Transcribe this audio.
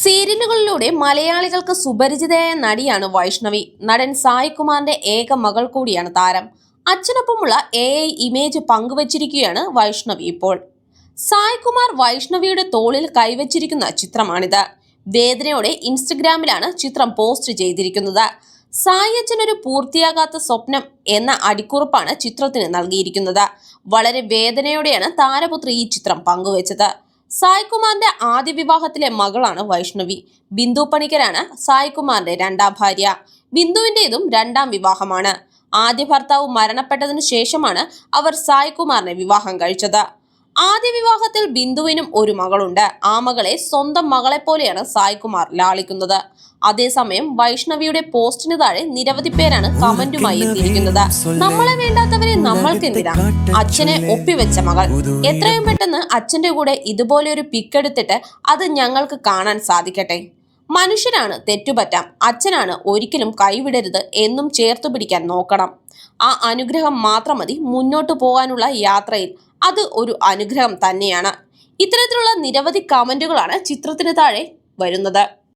സീരിയലുകളിലൂടെ മലയാളികൾക്ക് സുപരിചിതയായ നടിയാണ് വൈഷ്ണവി. നടൻ സായികുമാറിന്റെ ഏക മകൾ കൂടിയാണ് താരം. അച്ഛനൊപ്പമുള്ള എ ഐ ഇമേജ് പങ്കുവച്ചിരിക്കുകയാണ് വൈഷ്ണവി ഇപ്പോൾ. സായികുമാർ വൈഷ്ണവിയുടെ തോളിൽ കൈവച്ചിരിക്കുന്ന ചിത്രമാണിത്. വേദനയോടെ ഇൻസ്റ്റഗ്രാമിലാണ് ചിത്രം പോസ്റ്റ് ചെയ്തിരിക്കുന്നത്. സായി അച്ഛനൊരു പൂർത്തിയാകാത്ത സ്വപ്നം എന്ന അടിക്കുറിപ്പാണ് ചിത്രത്തിന് നൽകിയിരിക്കുന്നത്. വളരെ വേദനയോടെയാണ് താരപുത്രി ഈ ചിത്രം പങ്കുവച്ചത്. സായ് കുമാറിന്റെ ആദ്യ വിവാഹത്തിലെ മകളാണ് വൈഷ്ണവി. ബിന്ദു പണിക്കരാണ് സായ്കുമാറിന്റെ രണ്ടാം ഭാര്യ. ബിന്ദുവിന്റെതും രണ്ടാം വിവാഹമാണ്. ആദ്യ ഭർത്താവ് മരണപ്പെട്ടതിനു ശേഷമാണ് അവർ സായ്കുമാറിനെ വിവാഹം കഴിച്ചത്. ആദ്യ വിവാഹത്തിൽ ബിന്ദുവിനും ഒരു മകളുണ്ട്. ആ മകളെ സ്വന്തം മകളെ പോലെയാണ് സായികുമാർ ലാളിക്കുന്നത്. അതേസമയം വൈഷ്ണവിയുടെ പോസ്റ്റിന് താഴെ നിരവധി പേരാണ് കമന്റുമായി എത്തിയിരിക്കുന്നത്. നമ്മളെ വേണ്ടാത്തവരെ നമ്മൾക്ക് എന്തിനാ അച്ഛനെ ഒപ്പിവെച്ച മകൾ. എത്രയും പെട്ടെന്ന് അച്ഛന്റെ കൂടെ ഇതുപോലെ ഒരു പിക്ക് എടുത്തിട്ട് അത് ഞങ്ങൾക്ക് കാണാൻ സാധിക്കട്ടെ. മനുഷ്യരാണ് തെറ്റുപറ്റാം. അച്ഛനാണ് ഒരിക്കലും കൈവിടരുത് എന്നും ചേർത്തു പിടിക്കാൻ നോക്കണം. ആ അനുഗ്രഹം മാത്രം മതി മുന്നോട്ടു പോകാനുള്ള യാത്രയിൽ. അത് ഒരു അനുഗ്രഹം തന്നെയാണ്. ഇത്തരത്തിലുള്ള നിരവധി കമന്റുകളാണ് ചിത്രത്തിന് താഴെ വരുന്നത്.